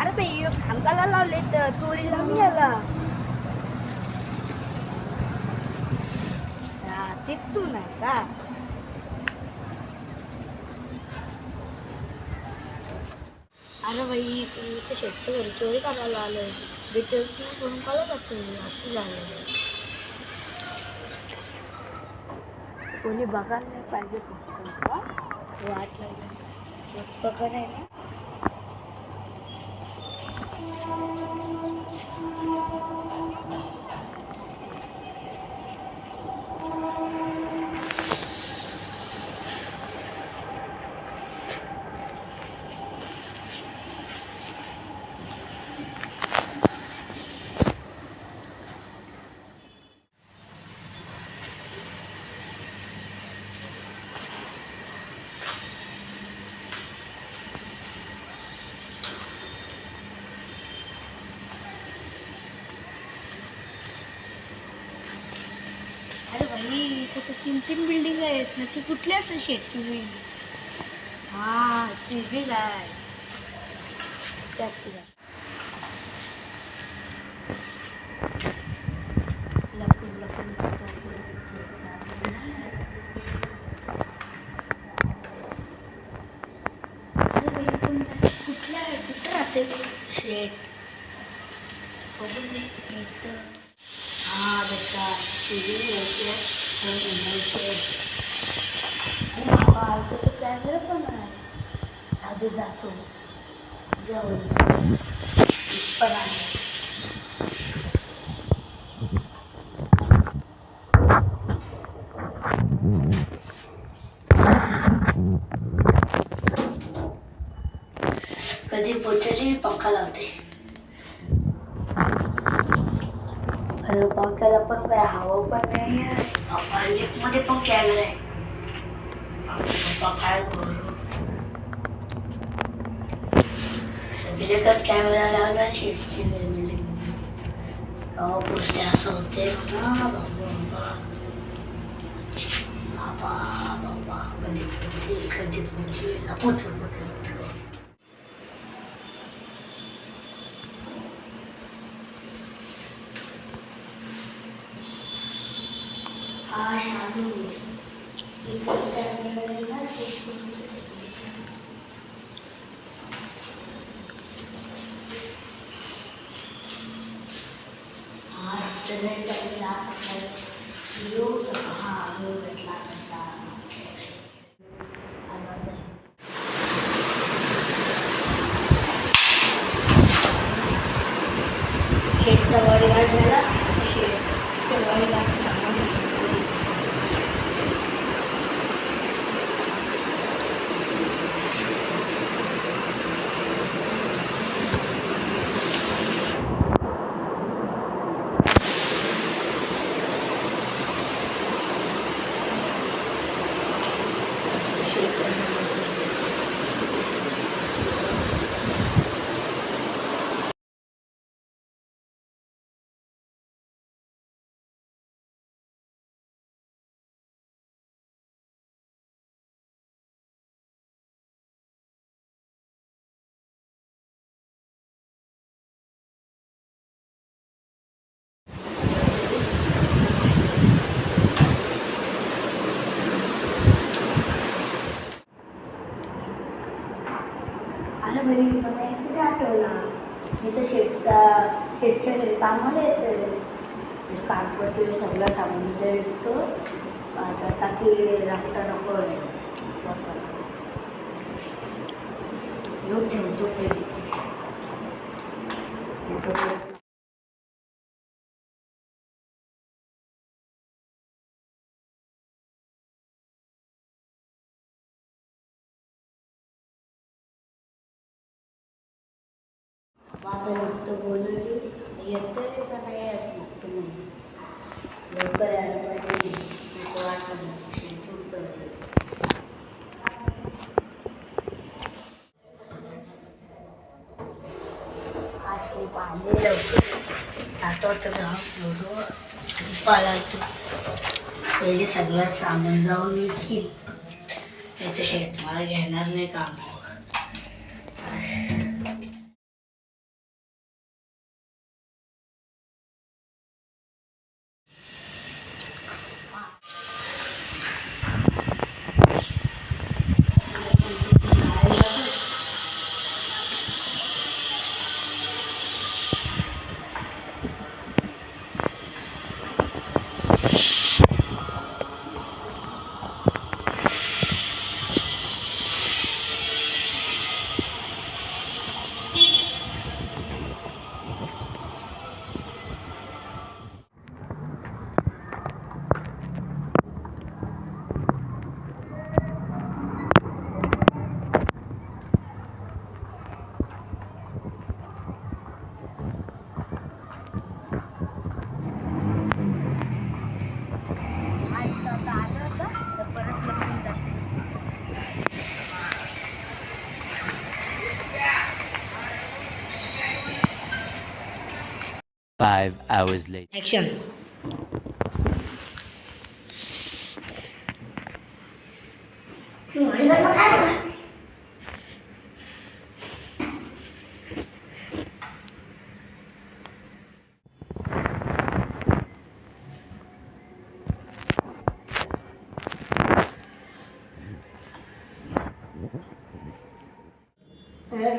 अरे बाई खांबाला लावले तर तोरीला मी आला हा तिथून का अरे बाई तुमच्या तर शेतच्या घरी चोरी करायला आलोय डिटेक्टिव्ह करून कळत होतं असं झालं कोणी बघायला नाही पाहिजे वाट लागली बघा आहे ना Thank you. तीन बिल्डिंग आहेत नक्की कुठली असेल शेटची बिल्डिंग हा सिव्हिल आहे. जास्त जास्त. का कुठल्या कुठं राहते? शेट बघून दे बेटा सिव्हिल कॅमेरा पण आहे आधी जातो जाऊन पण आहे कधी पोचली पंखा लावते. अरे पंख्याला पण काय हवा पण नाही आहे लिफ्टमध्ये पण कॅमेरा आहे पप्पा काय करू सगळीकडे कॅमेरा लावला शिफ्टची बिल्डिंग गावा पुढचे असं होते ना बाबा बाबा बाबा बाबा कधी पोचेल कधी पोचेल पोचलो पोचलो पोचलो हा शालू इथं कॅमेरा ना हा तिथं नाही कॅमेरा येऊ हा येऊ भेटला भेटला शेतचा बॉडीगार्ड झाला शेतच्या बॉडीगार्डचं सांगायचं शेतचं सांगायचं घरी मला कुठे आठवला मी तर शेटचा शेटच्या घरी कामाला येते म्हणजे कागदपत्र सगळं सामान ते विकतो. आता टाकी राखता नको आहे. येऊ ठेवतो पहिले माझं येतं का नाही येत लवकर यायला पाहिजे नको असे पाहिले लवकर. जातो तर राहून ठेवतो पहिले सगळं सामान जाऊन विकील. नाही तर शेट मला घेणार नाही काम Five hours later. ॲक्शन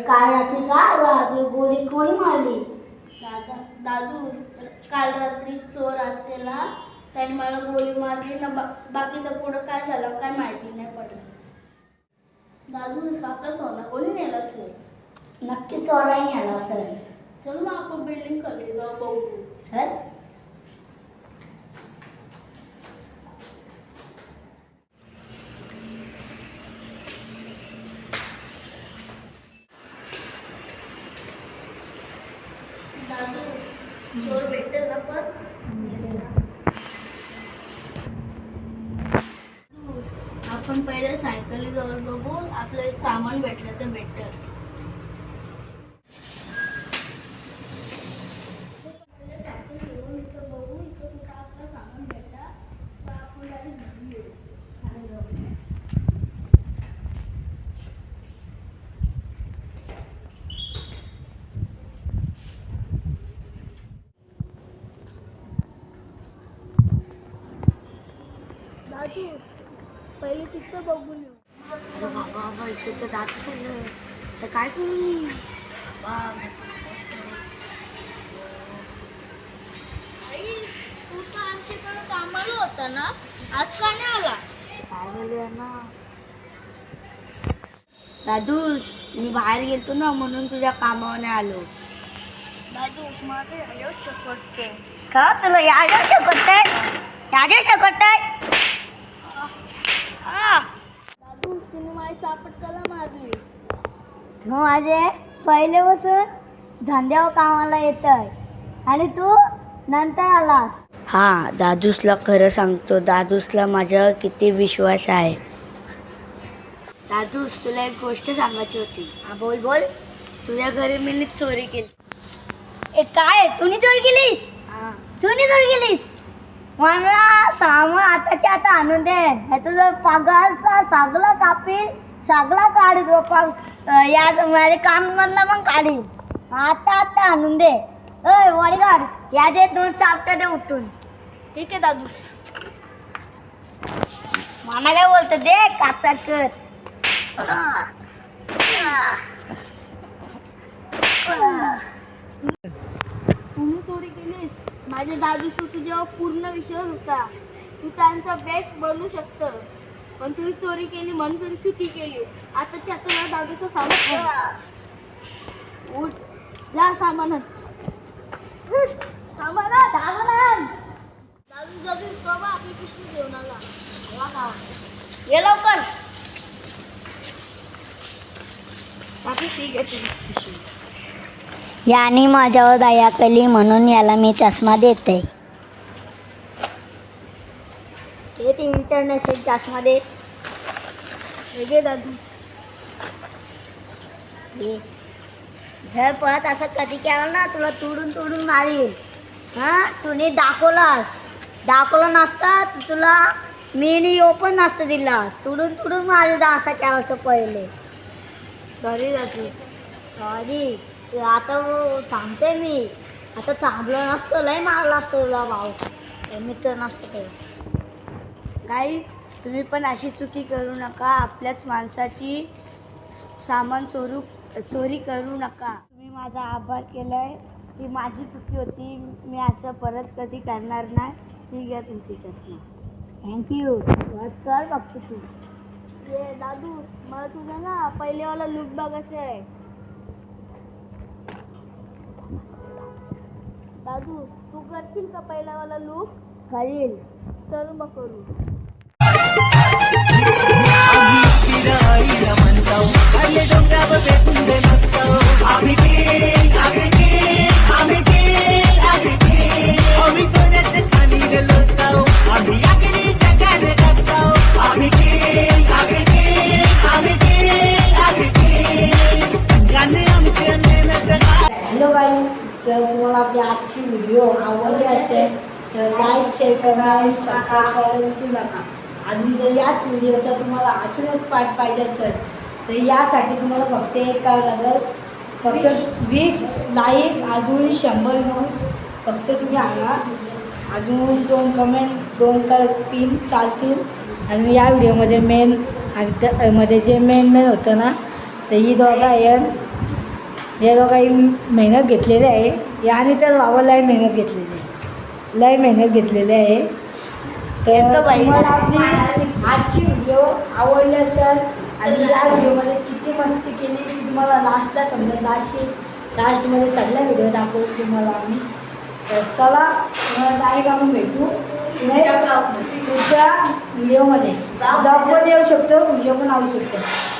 काल रात्री काय रात्री गोळी कोणी मारली? दादा काल रात्री चोर आत्याला त्याने मला गोळी मारली. ना बा बाकीचं पुढं काय झालं काय माहिती नाही पडलं. दादू आपलं सोनं कोणी नेलं असेल? नक्की चोराही आला सर चल मग आपण बिल्डिंग खाली जाऊ बघू. सर दादू चोर भेटेल ना पण? आपण पहिले सायकली जवळ बघू आपलं सामान भेटलं तर बेटर बघू इथं कुठं आपलं सामान भेटा तर आपण direct घेऊन येऊ. खाली जाऊ. दादू पहिले तिथं बघून येऊ अरे बाबा बाबा इथं तर दात तर काय करू मी? आई तू तर आमच्याकडे कामाला होता ना? आज का नाही आला? काय बोलूया ना दादूस मी बाहेर गेलतो ना म्हणून तुझ्या कामावर नाही आलो. दादू माझे आयुष शकते का तुला याच्या शकत याच्या शकत दादू तिने माझी चापटकाला मारली. तू माझे पहिलेपासून धंद्यावर कामाला येत आणि तू नंतर आलास. हा दादूसला खरं सांगतो दादूसला माझ्यावर किती विश्वास आहे. दादूस तुला एक गोष्ट सांगायची होती. हा बोल बोल. तुझ्या घरी मी चोरी केली. ए काय? तुम्ही चोरी केलीस? तुम्ही चोरी केलीस? मला सामान आताच्या आता आणून दे. हे तुझं पगारचा सगळा कापील. सगळा काढू तो पग अं, या माझ्या काममधनं पण काढी. आता आता आणून दे. अय वडगाड या जे दोन चापटा दे उठून. ठीक आहे दादू. मामा काय बोलतो दे काचा कर तुम्ही चोरी केलीस. माझ्या दादू तुझ्यावर पूर्ण विश्वास होता. तू त्यांचा बेस्ट बनू शकतं. पण तुम्ही चोरी केली म्हणून तुम्ही चुकी केली. आताच्या त्या तुला दादूचं सामान उठ. जा सामानात. सामानात. सामानात. दादू दादू बाबा आपली पिशवी घेऊन आला. याने माझ्यावर दया केली म्हणून याला मी चष्मा देते. हे इंटरनॅशनल चष्मा दे वेगळे दादू. दे. जर परत असं कधी केलं ना तुला तोडून तोडून मारील हां? तुम्ही दाखवलास. दाखवलं नसता तुला मी ओपन नसतं दिला. तुडून तुडून मारील असं केलं होतं पहिले? सॉरी दादूस सॉरी आता वो- थांबते मी. आता थांबलो नसतो लय मारला असतो तुला भाऊ. मित्र नसतं ते काही तुम्ही पण अशी चुकी करू नका. आपल्याच माणसाची सामान चोरू चोरी करू नका. तुम्ही माझा आभार केलाय. ती माझी चुकी होती. मी असं परत कधी करणार नाही. ठीक आहे तुमची चष्मा. थँक्यू कर बघतो तू. ये दादू मला तुझा ना पहिलेवाला लुक बघायचं आहे. दादू तू करशील का पहिलावाला लुक करील तर मग करू. जर तुम्हाला आपली आजची व्हिडिओ आवडली असेल तर लाईक शेअर करा सबस्क्राईब करायला विसरू नका. अजून जर याच व्हिडिओचा तुम्हाला अजून एक पार्ट पाहिजे असेल तर यासाठी तुम्हाला फक्त एक काय लागेल फक्त वीस लाईक अजून शंभर व्ह्यूज फक्त तुम्ही आणा अजून दोन कमेंट दोन का तीन चालतील. आणि या व्हिडिओमध्ये मेन मध्ये जे मेन मेन होतं ना तर ही दोघं येईल या दोघाही मेहनत घेतलेली आहे. याने तर लय मेहनत घेतलेली आहे. लय मेहनत घेतलेली आहे. तर. तुम्हाला आपली आजची व्हिडिओ आवडली असेल आणि या व्हिडिओमध्ये किती मस्ती केली ती तुम्हाला लास्टला समजा लास्ट लास्टमध्ये सगळ्या व्हिडिओ दाखवू तुम्हाला आम्ही. तर चला डायरेक्ट आपण भेटू. नेक्स्ट पुढच्या व्हिडिओमध्ये. ब्लॉग पण येऊ शकतो व्हिडिओ पण येऊ शकतो.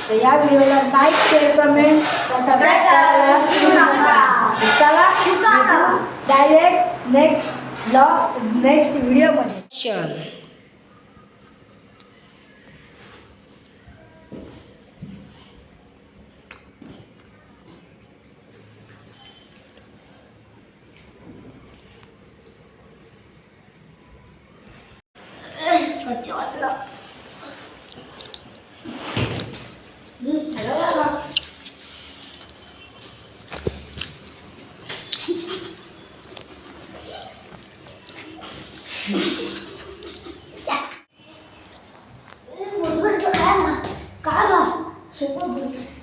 तर या व्हिडिओला लाईक शेअर कमेंट सबस्क्राईब करायला विसरू नका. चला. डायरेक्ट नेक्स्ट ब्लॉग नेक्स्ट व्हिडिओमध्ये चल 我觉得嗯还能来吗嗯我觉得这孩干了什么不